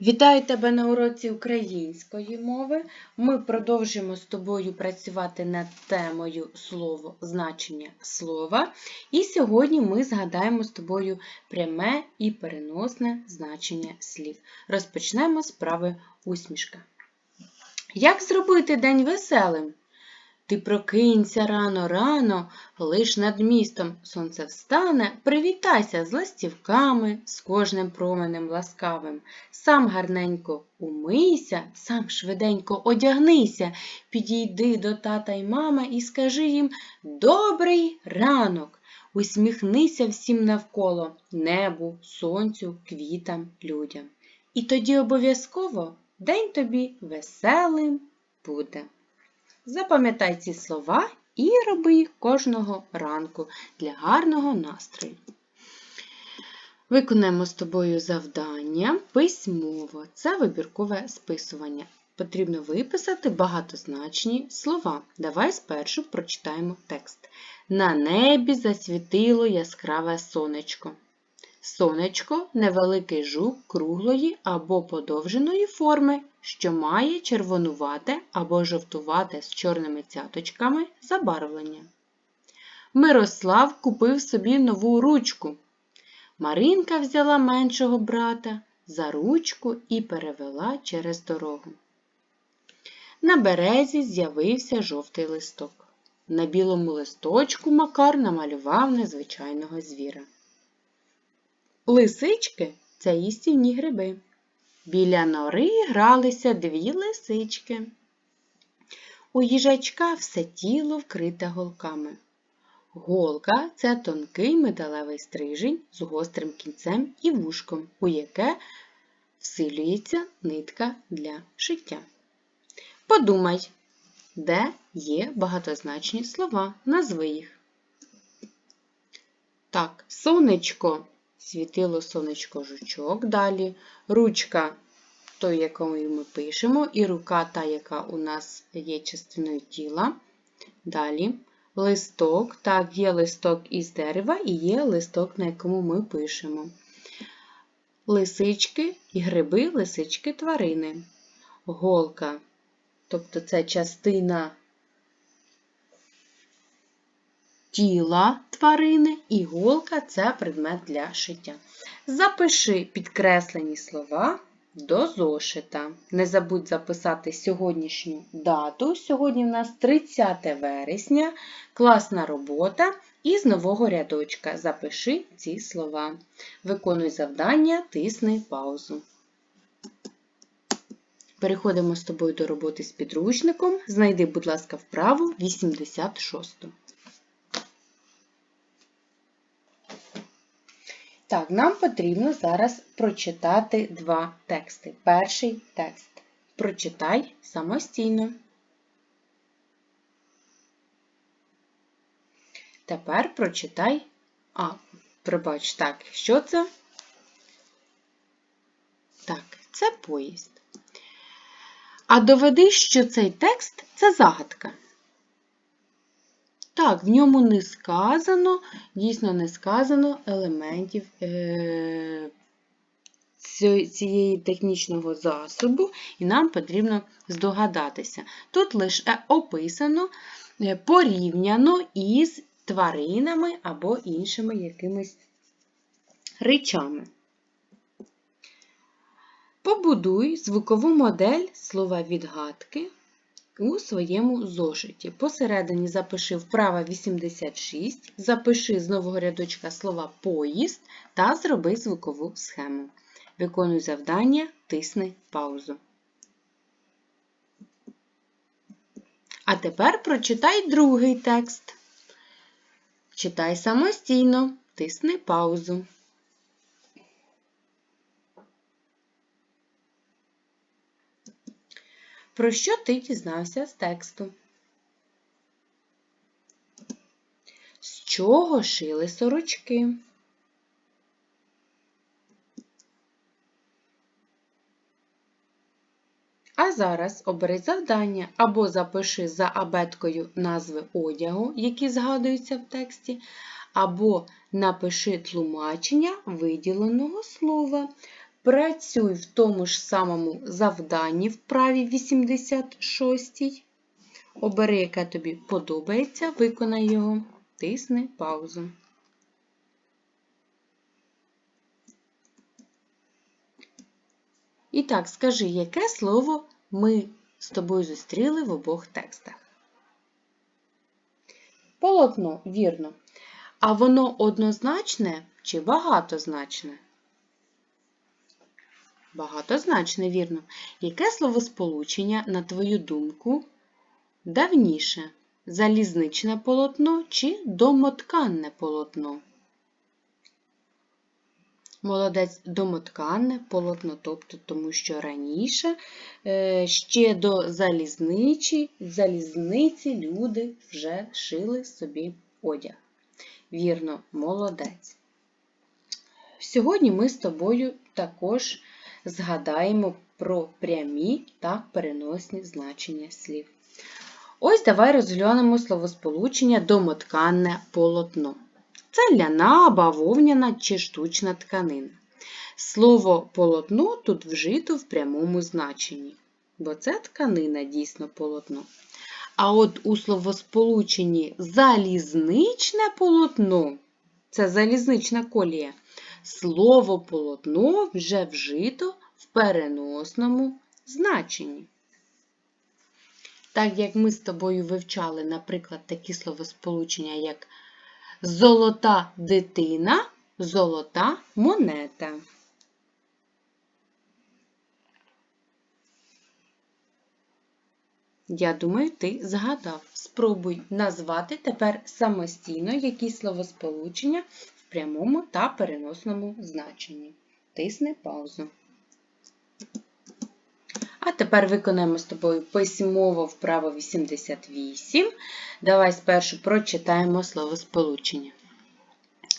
Вітаю тебе на уроці української мови. Ми продовжимо з тобою працювати над темою слово, значення слова. І сьогодні ми згадаємо з тобою пряме і переносне значення слів. Розпочнемо з прави усмішка. Як зробити день веселим? Ти прокинься рано-рано, лиш над містом сонце встане, привітайся з ластівками, з кожним променем ласкавим. Сам гарненько умийся, сам швиденько одягнися, підійди до тата й мами і скажи їм добрий ранок. Усміхнися всім навколо небу, сонцю, квітам, людям. І тоді обов'язково день тобі веселим буде. Запам'ятай ці слова і роби їх кожного ранку для гарного настрою. Виконаємо з тобою завдання письмово. Це вибіркове списування. Потрібно виписати багатозначні слова. Давай спершу прочитаємо текст. На небі засвітило яскраве сонечко. Сонечко невеликий жук круглої або подовженої форми, що має червонувате або жовтувате з чорними цяточками забарвлення. Мирослав купив собі нову ручку. Маринка взяла меншого брата за ручку і перевела через дорогу. На березі з'явився жовтий листок. На білому листочку Макар намалював незвичайного звіра. Лисички це їстівні гриби. Біля нори гралися дві лисички. У їжачка все тіло вкрите голками. Голка це тонкий металевий стрижень з гострим кінцем і вушком, у яке всилюється нитка для шиття. Подумай, де є багатозначні слова, назви їх. Так, сонечко світило сонечко жучок. Далі ручка, той, якою ми пишемо, і рука та, яка у нас є частиною тіла. Далі листок, так, є листок із дерева і є листок, на якому ми пишемо. Лисички і гриби, лисички тварини. Голка, тобто це частина тіла тварини, іголка це предмет для шиття. Запиши підкреслені слова до зошита. Не забудь записати сьогоднішню дату. Сьогодні в нас 30 вересня, класна робота. І з нового рядочка запиши ці слова. Виконуй завдання, тисни паузу. Переходимо з тобою до роботи з підручником. Знайди, будь ласка, вправу 86. Так, нам потрібно зараз прочитати два тексти. Перший текст. Прочитай самостійно. Тепер прочитай. А, пробач, так, що це? Так, це поїзд. А доведи, що цей текст це загадка. Так, в ньому не сказано, дійсно не сказано елементів е, цієї технічного засобу, і нам потрібно здогадатися. Тут лише описано, е, порівняно із тваринами або іншими якимись речами. Побудуй звукову модель слова відгадки у своєму зошиті. Посередині запиши вправа 86, запиши з нового рядочка слова поїзд та зроби звукову схему. Виконуй завдання, тисни паузу. А тепер прочитай другий текст. Читай самостійно, тисни паузу. Про що ти дізнався з тексту? З чого шили сорочки? А зараз обери завдання або запиши за абеткою назви одягу, які згадуються в тексті, або напиши тлумачення виділеного слова. Працюй в тому ж самому завданні в праві 86. Обери, яке тобі подобається, виконай його, тисни паузу. І так, скажи, яке слово ми з тобою зустріли в обох текстах? Полотно, вірно. А воно однозначне чи багатозначне? Багатозначне, вірно. Яке словосполучення, на твою думку, давніше? Залізничне полотно чи домотканне полотно? Молодець домотканне полотно, тобто тому що раніше е, ще до залізничі, залізниці люди вже шили собі одяг. Вірно, молодець. Сьогодні ми з тобою також згадаємо про прямі та переносні значення слів. Ось давай розглянемо словосполучення домотканне полотно. Це ляна, бавовняна чи штучна тканина. Слово полотно тут вжито в прямому значенні, бо це тканина дійсно полотно. А от у словосполученні залізничне полотно це залізнична колія. Слово полотно вже вжито в переносному значенні. Так як ми з тобою вивчали, наприклад, такі словосполучення, як золота дитина, золота монета. Я думаю, ти згадав. Спробуй назвати тепер самостійно якісь словосполучення прямому та переносному значенні. Тисни паузу. А тепер виконаємо з тобою письмово вправо 88. Давай спершу прочитаємо словосполучення.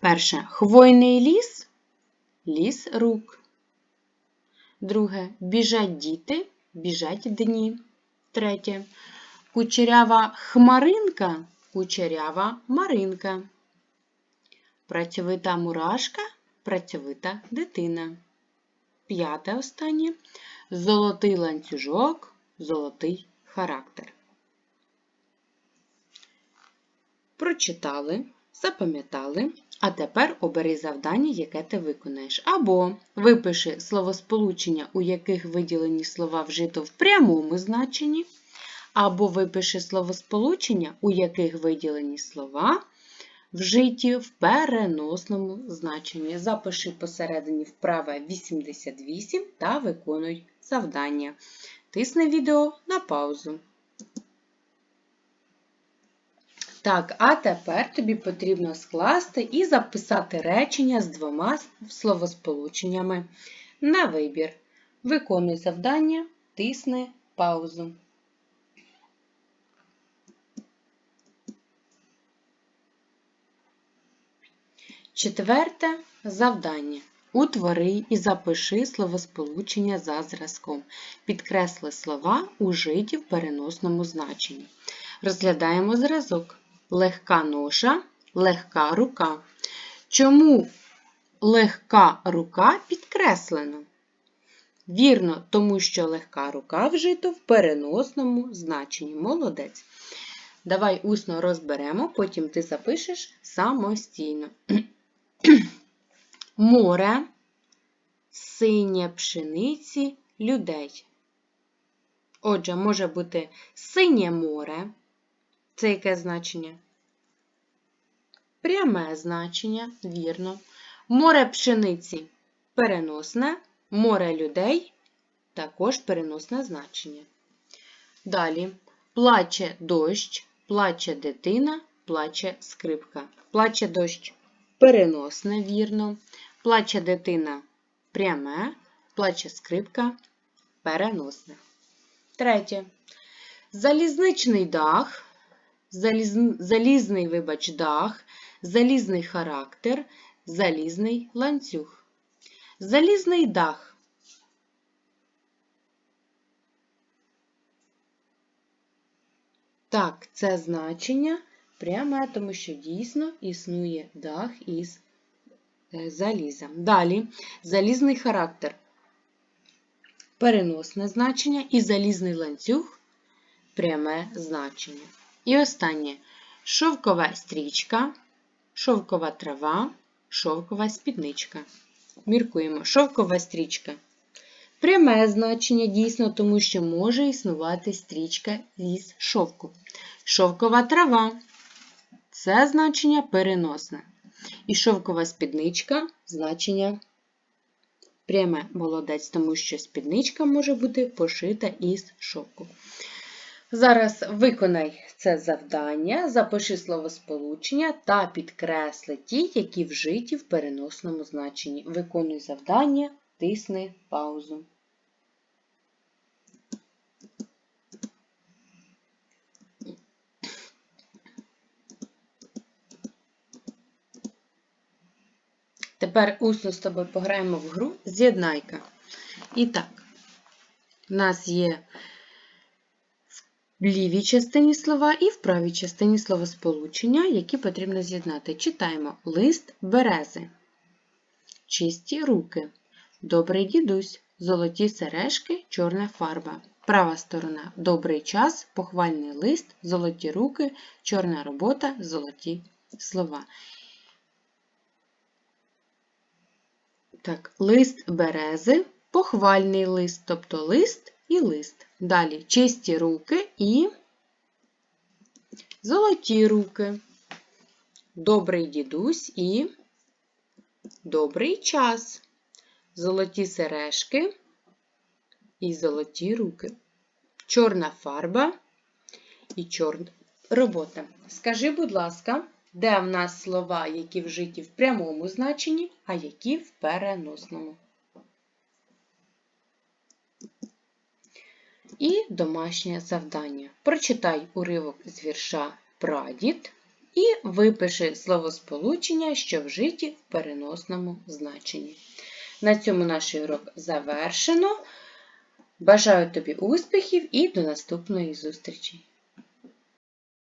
Перше хвойний ліс, ліс рук. Друге біжать діти, біжать дні. Третє. Кучерява хмаринка, кучерява маринка. Працьовита мурашка, працьовита дитина. П'яте останнє. Золотий ланцюжок, золотий характер. Прочитали, запам'ятали, а тепер обери завдання, яке ти виконаєш. Або випиши словосполучення, у яких виділені слова вжито в прямому значенні, або випиши словосполучення, у яких виділені слова вжиті в переносному значенні. Запиши посередині вправе 88 та виконуй завдання. Тисни відео на паузу. Так, а тепер тобі потрібно скласти і записати речення з двома словосполученнями на вибір. Виконуй завдання, тисни паузу. Четверте завдання. Утвори і запиши словосполучення за зразком. Підкресли слова ужиті в переносному значенні. Розглядаємо зразок. Легка ноша, легка рука. Чому легка рука підкреслено? Вірно, тому що легка рука вжито в переносному значенні. Молодець. Давай усно розберемо, потім ти запишеш самостійно. Море, синє пшениці людей. Отже, може бути синє море. Це яке значення? Пряме значення, вірно. Море пшениці переносне, море людей також переносне значення. Далі плаче дощ, плаче дитина, плаче скрипка. Плаче дощ переносне, вірно. Плаче дитина пряме, плаче скрипка переносне. Третє. Залізничний дах, заліз... залізний, вибач, дах, залізний характер, залізний ланцюг. Залізний дах. Так, це значення пряме, тому що дійсно існує дах із е, заліза. Далі залізний характер. переносне значення і залізний ланцюг пряме значення. І останнє шовкова стрічка, шовкова трава, шовкова спідничка. Міркуємо, шовкова стрічка. Пряме значення дійсно, тому що може існувати стрічка із шовку. Шовкова трава це значення переносне. І шовкова спідничка значення пряме молодець, тому що спідничка може бути пошита із шовку. Зараз виконай це завдання, запиши словосполучення та підкресли ті, які вжиті в переносному значенні. Виконуй завдання, тисни паузу. Тепер усно з тобою пограємо в гру З'єднайка. І так, у нас є в лівій частині слова і в правій частині словосполучення, які потрібно з'єднати. Читаємо. Лист берези, чисті руки, добрий дідусь, золоті сережки, чорна фарба. Права сторона. Добрий час, похвальний лист, золоті руки, чорна робота, золоті слова. Так, лист берези, похвальний лист, тобто лист і лист. Далі чисті руки і золоті руки, добрий дідусь і добрий час, золоті сережки і золоті руки, чорна фарба і чорна робота. Скажи, будь ласка, де в нас слова, які вжиті в прямому значенні, а які в переносному? І домашнє завдання. Прочитай уривок з вірша Прадід і випиши словосполучення, що вжиті в переносному значенні. На цьому наш урок завершено. Бажаю тобі успіхів і до наступної зустрічі!